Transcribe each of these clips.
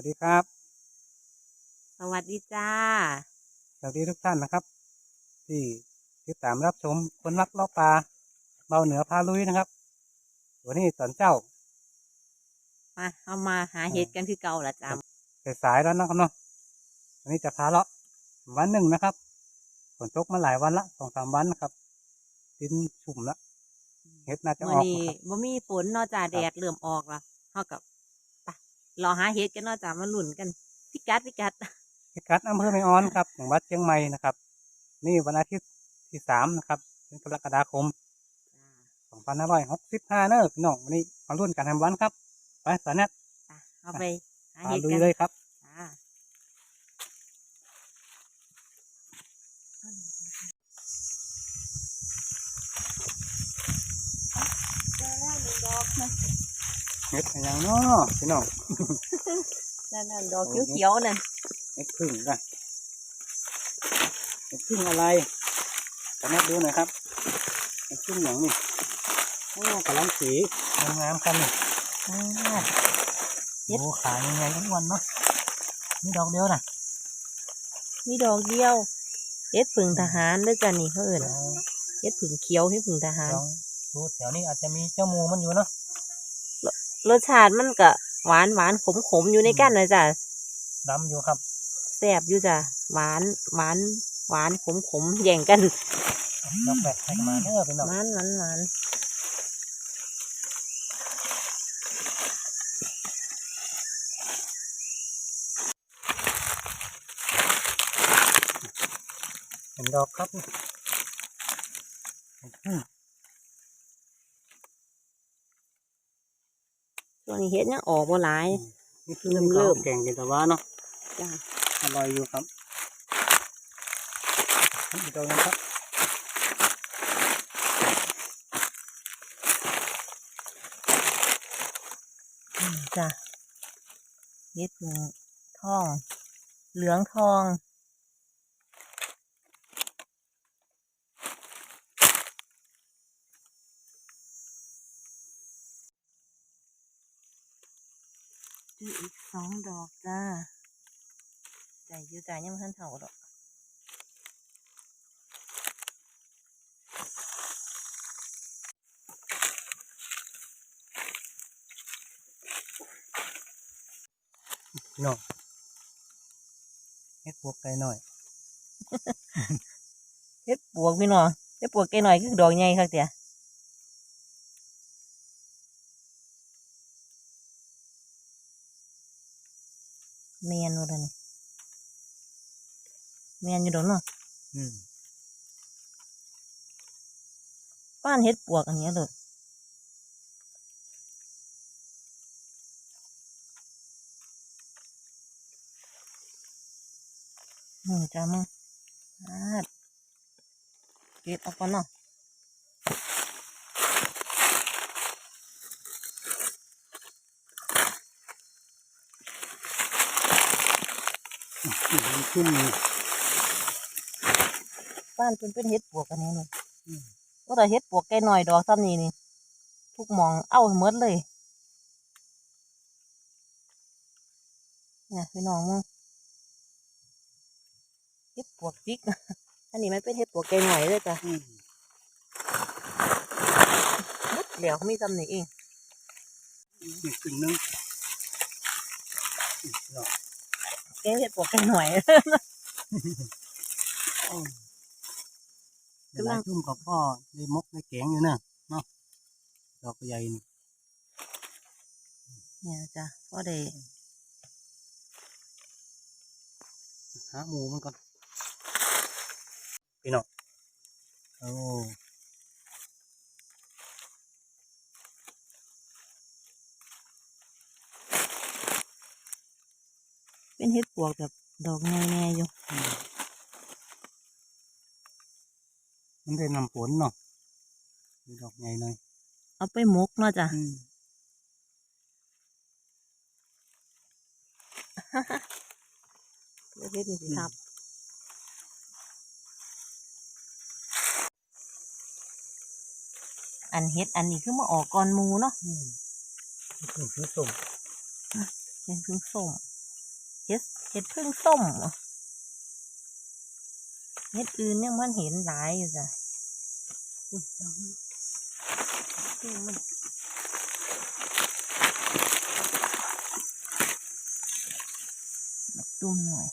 วัสดีครับ สวัสดีจ้า สวัสดีทุกท่านนะครับ ที่ติดตามรับชมคนรักเลาะปลาเบาเหนือพาลุยนะครับ วันนี้ตอนเจ้า มาเอามาหาเห็ดกันคือเก่าละจ้าสายๆแล้วนะครับเนาะวันนี้จะพาเลาะวันหนึ่งนะครับฝนตกมาหลายวันละสองสามวันนะครับดินชุ่มละเห็ดน่าจะอเมื่ออกนี้นะครับบ่มีฝนเนอกจากแดดเริ่มออกแล้วเท่ากับไป รอหาเห็ดกันเนอกจากมาหลุ่นกันพิกัดพิกัดพิกัดอำเภอไม่ออนครับจังหวัดเชียงใหม่นะครับ นี่วันอาทิตย์ที่สามนะครับเดือนกรกฎาคมสองพันห้าร้อยหกสิบห้าเนอะพี่น้องวันนี้มารุ่นกันทำวันครับ ไปสานัดจ้าเอาไปหามาเห็ดลุยกันเลยครับจ้าเจอแล้วหนึ่งดอกนะ เห็ดอะไรอย่างเนาะพี่น้องนั่นนั่นดอกเขียวๆนั่นเห็ดพึ่งกันเห็ดพึ่งอะไรสานัดดูหน่อยครับเห็ดพึ่งอย่างนี้โอ้กำลังสีงามๆครับนี่อ่าเห็ดโอ้ขายยังไงทุกวันเนาะนี่ดอกเดียวนะมีดอกเดียวเห็ดผึ่งทหารด้วยจ้ะนี่เขาเอิ่นลองเห็ดผึ่งเขียวเห็ดผึ่งทหารลองดูแถวนี้อาจจะมีเจ้าหมูมันอยู่เนาะ รสชาติมันก็หวานหวานขมขมๆอยู่ในกันนะจ๊ะดำอยู่ครับแซ่บอยู่จ้ะหวานหวานหวานขมขมๆแย่งกันดอกแบกให้มาเด้อพี่น้องหวานหวานหวานเห็นดอกครับ เห็ดพึ่งช่วงนี้เห็ดยังออกบ่หลาย นี่คือเริ่มเริ่เริ่มมแกงกินแต่ว่าเนาะจ้ะอร่อยอยู่ครับอีกตัวหนึงครับอืมจ้ะเห็ดผึ่งทอง เหลืองทอง ออีกสองดอกจ้าใจอยู่ใจยังไม่ทันเท่าดอกพี่น้องเฮ็ดพวกไก่หน่อยเฮ็ดปวกพี่น้องเฮ็ดปวกแกหน่อยคือดอกใหญ่คักเตีย เมียนว่าท่านี่เมียนอยู่ดอกเนาะอืมป้านเฮ็ดปวกอันเนี้ยเลยอืมจ้ามึงอาดเก็บเอาก่อนเนาะ อืมขึ้นนี่บ้านเป็นเป็นเฮ็ดปวกอันนี้เลยก็แต่เฮ็ดปวกแกหน่อยดอกซ้ำนี่นี่ ทุกหมองเอาให้หมดเลยเนี่ยพี่น้องมึงเฮ็ดปวกจิกอันนี้มันเป็นเฮ็ดปวกแกหน่อยเลยจ้ะอืมหมดเหลียวมีซ้ำนี่เองอีกสิ่งหนึงอืมพี่น้องแกเฮ็ดปวกแกหน่อยโอ้ยเวลาชุ่มกับพ่อได้มกได้แกงอยู่เนอะเนาะดอกใหญ่นี่เนี่ยจ้ะก็ได้หาหมูมันก่อนพี่น้องโอ้ เป็นเฮ็ดปวกแบบดอกแน่ๆอยู่อืมมันได้นำผลเนาะมีดอกใหญ่หน่อยเอาไปหมกเนาะจ้ะอืมเฮ็ดนี่สิครับอันเฮ็ดอันนี้คือมาออกก่อนหมูเนาะอืมเป็นสีส้มเป็นพึ่งส้ม เฮ็ดเฮ็ดพึ่งส้มเหรอเฮ็ดอื่นยังมันเห็นหลายอยู่จ้ะอุ้ยดอกนี้พึ่งมันดอกตุ้มหน่อย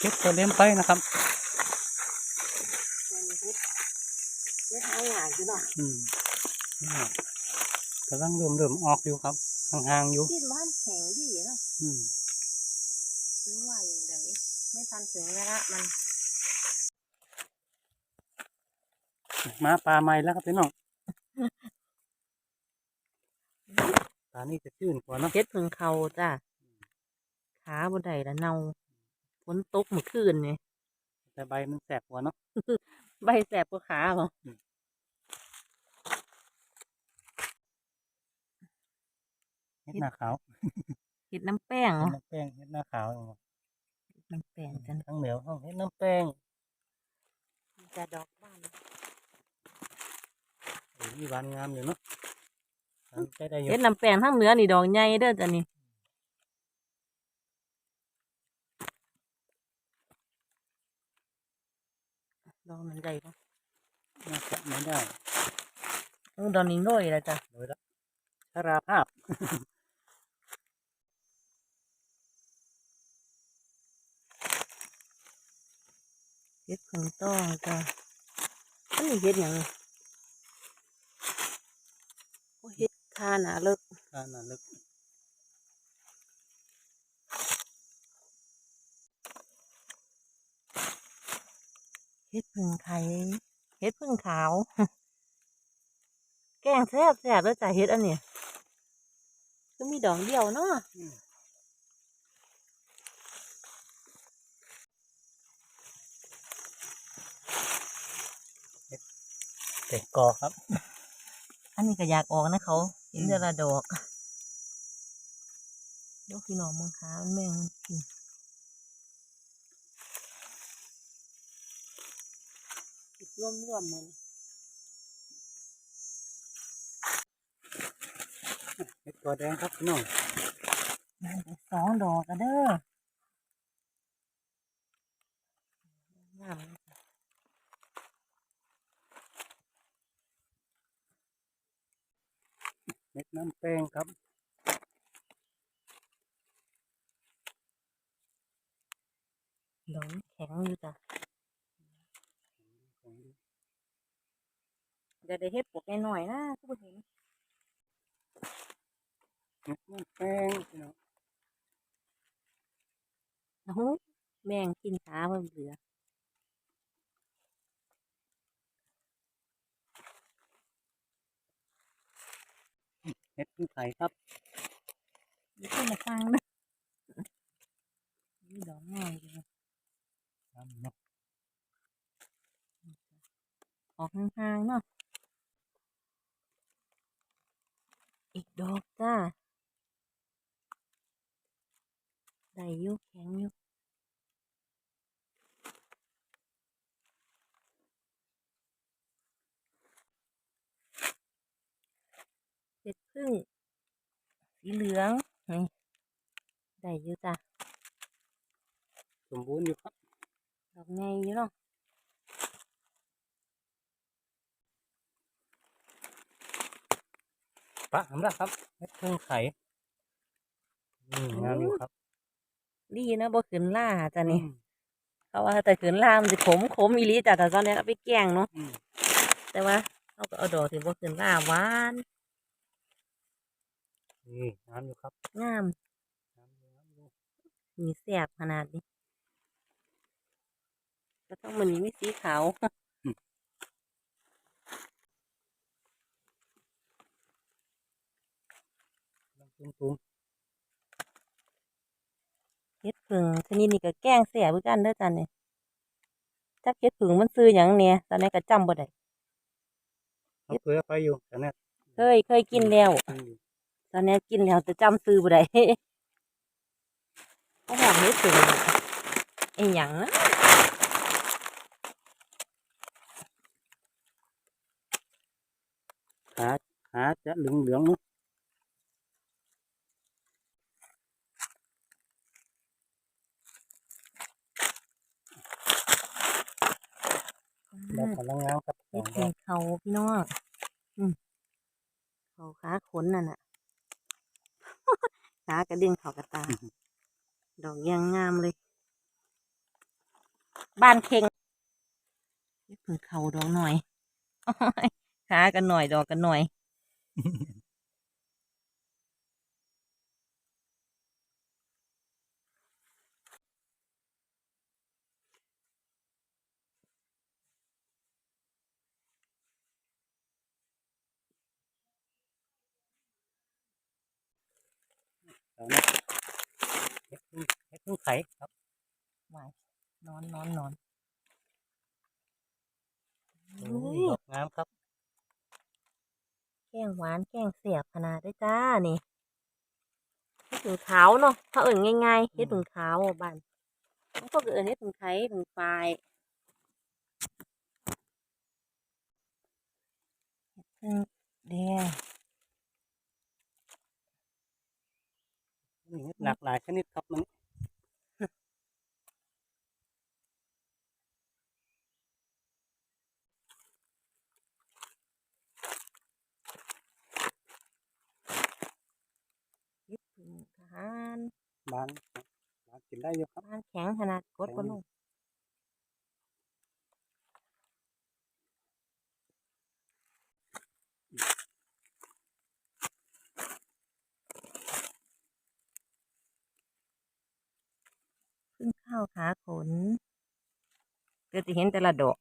เก็บตัวเล่มไปนะครับเฮ็ดหาอย่างอยู่เนาะอืมนี่ กำลังเริ่มเริ่มออกอยู่ครับห่างๆอยู่ดินมันแข็งดีเนาะอืมถึงว่าอย่างไรไม่ทันถึงเวลามัน มาปลาใหม่แล้วครับพี่น้องปลานี่จะจืดกว่าเนาะเฮ็ดพึ่งเขาจ้ะขาบนไดละเนาฝนตกเมื่อคืนนี่แต่ใบมันแสบกว่าเนาะใบแสบกว่าขาบ่ เห็ดหน้าขาวเฮ็ดน้ำแป้งเห็ดเนาะน้ำแป้งเห็ดหน้าขาวอย่างเงี้ยน้ำแป้งกันทั้งเหนียวทั้งเห็ดน้ำแป้งจะดอกบ้านโอ้ยหวานงามอยู่เนาะทำใจได้อยู่เฮ็ดน้ำแป้งทั้งเหนือนี่ดอกใหญ่เด้อจ้ะนี่ดอกมันใหญ่ปะน่าจะไม่ได้เออดอกนี้น้อยละจ้ะโดยละชราภาพ เฮ็ดพึ่งต้องจ้ะอันนี้เฮ็ดหยังโอ้เฮ็ดคาหนาเลิกการน่ะลึกเฮ็ดพึ่งไข่เฮ็ดพึ่งขาว แกงแซ่บแซ่บแล้วจ้ะเฮ็ดอันเนี้ยก็มีดอกเดียวเนาะ เด็กกอครับ อันนี้ก็อยากออกนะเขา เห็นแต่ละดอกเดี๋ยวพี่น้องมังค้ามันแม่งมันกินติดร่วมร่วมๆมันเด็กกอแดงครับพี่น้องได้ไปสองดอกกันเด้องามเลยจ้ะ เม็ด น้ำแป้งครับดอกมันแข็งอยู่จ้ะเดี๋ยวได้เฮ็ดปวกน้อยๆนะทุกคนเห็นเม็ดน้ำแป้งพี่น้องโอ้โหแมงกินขาเพิ่มเหลือ เม็ดขึ้นไข่ครับนี่ขึ้นมาฟังนะนี่ดอกง่ายเลยน้ำเนาะออกห่างๆเนาะอีกดอกจ้าได้อยู่แข็งอยู่เห็ด พึ่งสีเหลืองนี่ได้อยู่จ้ะสมบูรณ์อยู่ครับดอกไงอยู่เนาะปะทำได้ครับเม็ดขึ้นไข่นี่งามอยู่ครับ ดีนะบ่ขึ้นล่าจ้ะนี่อืมเขาว่าแต่ขืนล่ามนจะขมขมอีหลีจ้ะแต่ตอนนี้เอาไปแกงเนาะอืมแต่ว่าเขาก็เอาดอกที่บ่ขืนล่าหวาน นี่งามอยู่ครับงามงามอยู่งามอยู่มีแซ่บขนาดนี้ก็ต้องมันนี้มีสีขาวลองตุ้มเฮ็ดผึ่งชนิดนี้ก็แกงแซ่บคือกันเด้อจ้ะนี่จักเฮ็ดผึ่งมันซื้อหยังเนี่ยตอนนี้ก็จำบ่ได้ๆเขาเคยเอาไปอยู่แต่เนี่ยเคยเคยกินแล้ว อืมตอนนี้กินแล้วแต่จำซื้อบ่ได้เขาบอกเฮ็ดผึ่งไอ้หยังนะหาหขาจะเหลืองเหลืองๆเนอะดอกกำลังงามครับสเฮ็อดงดพึ่องกเขาพี่น้องอืมเขาขาขนนั่นน่ะ ขากระเด้งเขากระตา ดอกยังงามเลย บ้านเค็งเฮ็ดพึ่งเขาดอกหน่อยโอ้ยขากันหน่อยดอกกันหน่อย เฮ็ดพึ่งเฮ็ดพึ่งไข่ครับวายนอนนอนนอนโอ้อุ้ยยดอกงามครับ แกงหวานแกงเสียบขนาดได้จ้านี่เฮ็ดผึ่งขาวเนาะถ้าเอิ่นง่ายๆเฮ็ดผึ่งขาวอะบ้านบางพวกก็เอิ่นเฮ็ดผึ่งไข่ผึ่งปลายเฮ็ดผึ่งแดง นี่เฮ็ด หลากหลายชนิดครับมันเฮ็ดผึ่งทหารบานบานกินได้อยู่ครับบ้านแข็งขนาดกดบ่ลงผึ่ งข้าขาขนก็จะเห็นแต่ละดอก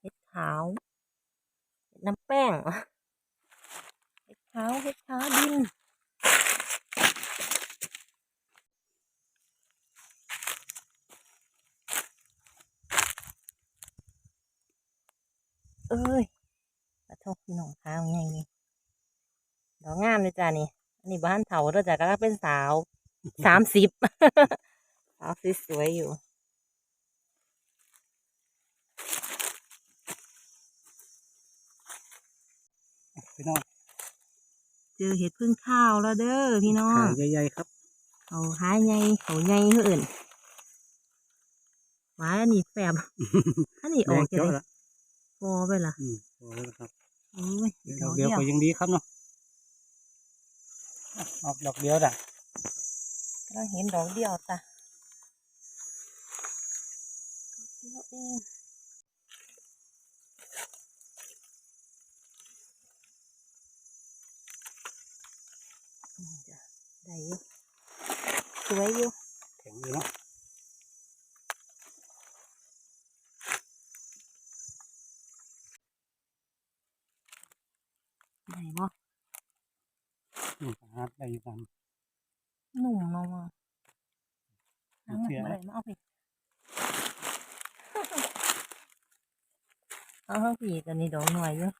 เห็ดขาวเห็ดน้ำแป้งเห็ดขาวเห็ดขาวดิน อ้ยกระทบพี่น้องข้าวไงนี่ดอกงามเลยจ้านี่ อันนี้บ้านเถาเราจะก็เป็นสาวสามสิบสาวสวยๆอยู่พี่น้องเจอเห็ดพึ่งข้าวแล้วเด้อพี่น้องขาใหญ่ๆครับเขาหาใหญ่เขาใหญ่คืออื่นหวายอันนี้แฝบอันนี้ออกแดจะงเขียวได้ละ พอไปล่ะอืมพอแล้วครับโอ้ยเดี๋ยวดดออกกเดีเดียยววก็ยังดีครับเนาะอะออกดอกเดียวด่ะเราเห็นดอกเดียวจ้ะดอกเดียวเองอืมจ้ะได้อยู่สวยอยู่แข็งอยู่เนาะ ได้บ่อืมหาได้อยู่ครับหนุ่มเนาะว่ะเอาเชื่อมาเลยมาเอาไปเอาข้างผีตัวนี้ดอกหน่อยอยู่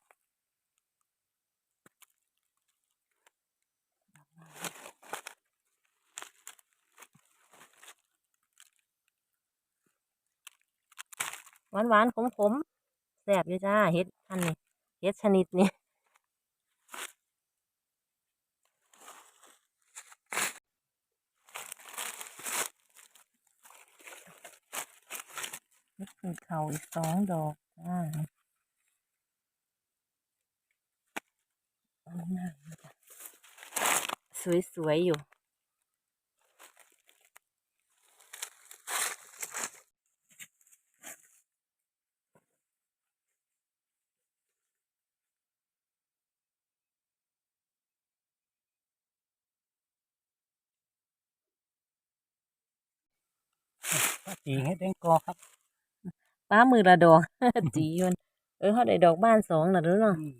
หวานหวานๆขมขมๆแซ่บอยู่จ้าเฮ็ดอันนี้เฮ็ดชนิดนี้ เฮ็ดพึ่งเขาอีกสองดอกอาหน้ามาจ้ะสวยๆอยู่ป้าจีเฮ็ดแดงกอครับ ป้ามือละดอก จียนเออเขาได้ดอกบ้านสองน่ะเด้อเนาะอืม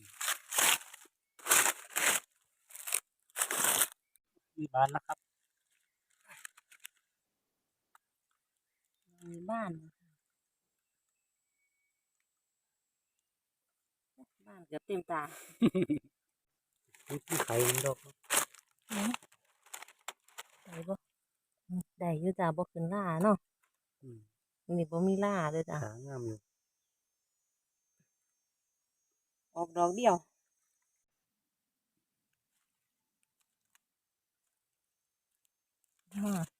มีบานแล้วครับมีบ้านบ้านเกือบเต็มตามีไข่มันดอกไหนไปบ่ได้อยู่จ้าบ่ขึ้นล่าเนาะอืม นี่บ่มีล่าเลยจ้าขางามอยู่ออกดอกเดียวอ่า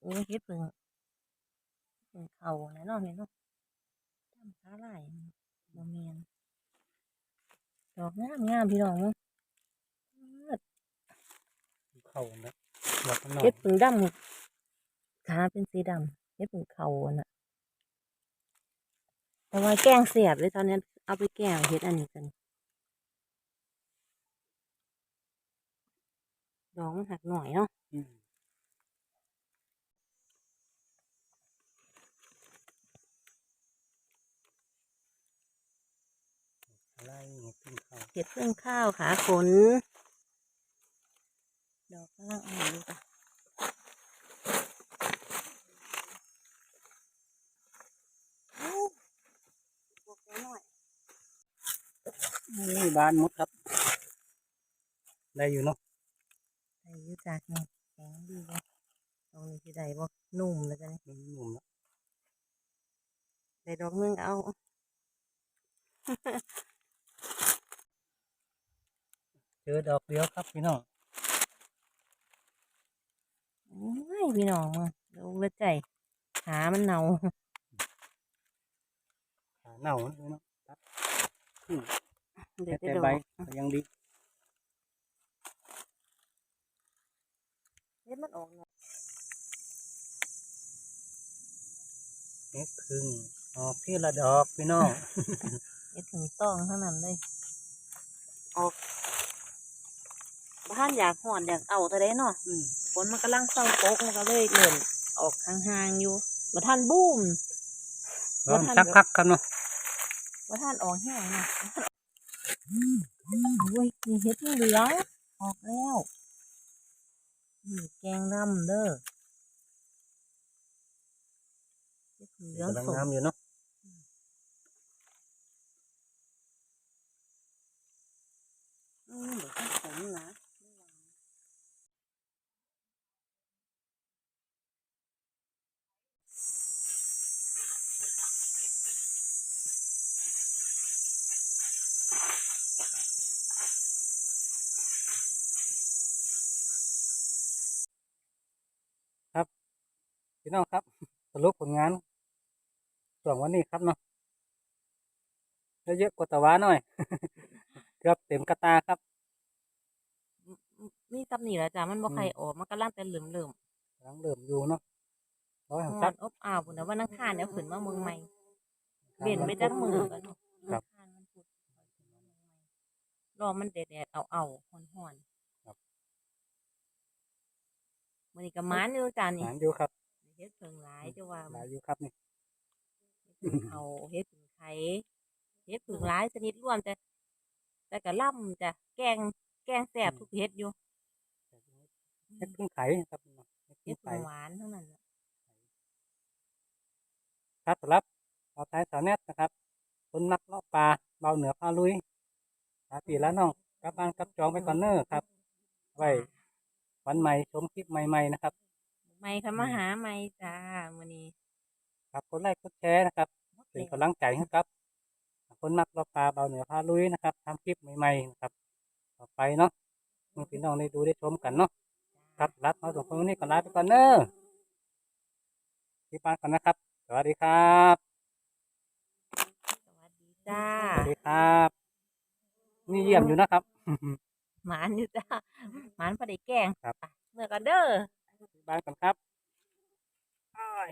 โอ้ยเฮ็ดเพิ่งเพิ่งเข้าแล้วเนาะนี่เนาะทำขาลายบ่แม่นดอกงามงามพี่น้องเนาะเข้านะหลับนอนเฮ็ดเพิ่งดำ ขาเป็นสีดำเฮ็ดเพิ่งเข้าอะน่ะแต่ว่าแกงเสียบเลยตอนนี้เอาไปแกงเฮ็ดอันนี้กันดอกมันหักหน่อยเนาะอืมอะไรเงี้ยขึ้นเข้าเห็ดเครื่องข้าวขาขน ดอกกำลังอ่อนอยู่จ้ะโอ้บวกหน่อย นี่ บานหมดครับ ได้อยู่เนาะใส่อยู่จากนี่แข็งดีเลยตรงนี้ที่ใดบ่นุ่มแล้วจ้ะนี่มันหนุ่มแล้วได้ดอกนึงก็เอาเจอดอกเดียวครับพี่น้องโอ้ยพี่น้องมึงดูเลือดใจขามันเน่าขาเน่านะพี่น้องตัดขึ้น เดี๋ยวแต่จะดอใบกก็ยังดีเล็ดมันออกหน่อยเม็ดครึ่งออกที่ละดอกพี่น้องเล็ดถึงต้องเท่านั้นเลยออกบ้านอยากห่อนอยากเอาแต่ได้เนาะอืมฝนมันกำลังเศร้าตกมันก็เลยเลื่อนออกห่างๆอยู่มาท่านบูมร้อนสักพักครับเนาะมาท่านออกแห้งนะ โอ้ยมีเห็ดเหลืองออกแล้วนี่แกงรำเด้อเห็ดเหลืองกำลังสดงามอยู่เนาะอืมเดี๋ยวต้องผมนะ พี่น้องครับ สรุปผลงานส่วนวันนี้ครับเนาะได้เยอะกว่าตะวันหน่อยเกือบเต็มกระตาครับมีตับหนีแล้วจ้ะมันบ่อืมใครออกมันกำลังแต่เหลื่อมเหลื่อมกำลังเริ่มอยู่เนาะร้อยๆหันฮ้ซัอกนอบอ้าวพุ่นนะว่านังคานเดี๋ยวขึ้นมาเมืองใหม่เว้นไปจักมือกันเนาะครับอังคารมันพุธรอมันแดดๆเอาเอาๆฮ้อนครับๆมื้อนี้ก็หมานอยู่จ้ะนี่หานอยู่ครับเฮ็ดเพิ่งหลายจะว่าหลายอยู่ครับนี่เฮ็ดเพิ่งเอาเฮ็ดเพิ่งไข่เฮ็ดเพิ่งหลายชนิดรวมแต่แต่ก็ล่ำจ้ะแกงแกงแซ่บทุกเฮ็ดอยู่เฮ็ดพึ่งไข่ครับเนาะเฮ็ดเฮ็พึ่ดงไข่เพิ่งหวานทั้งนั้นน่ะครับสำหรับเราท้ายสาวแนทนะครับคนนักเลาะปลาเบาเหนือพาลุยปลาปีละน้องกลับบ้านกลับจองไปก่อนเนอร์ครับ ไว้วันใหม่ชมคลิปใหม่ ๆ นะครับ ไม่ค่ะมาหาไม่จ้ามื้อนี้ครับกดไลค์กดแชร์นะครับเป็นกำลังใจให้ครับ คนมักเราปลาเบาเหนือพาลุยนะครับทำคลิปใหม่ๆนะครับ ต่อไปเนาะเมื่อพี่น้องได้ดูได้ชมกันเนาะครับรับมาสองคนวันนี้ก่อนลาไปก่อนเนอะที่บ้านก่อนนะครับ สวัสดีครับ สวัสดีจ้าสวัสดีครับ นี่เยี่ยมอยู่นะครับหมานอยู่จ้าหมานพอได้แกงครับไปเมื่อกันเด้อที่ บานก่อนครับอ้าย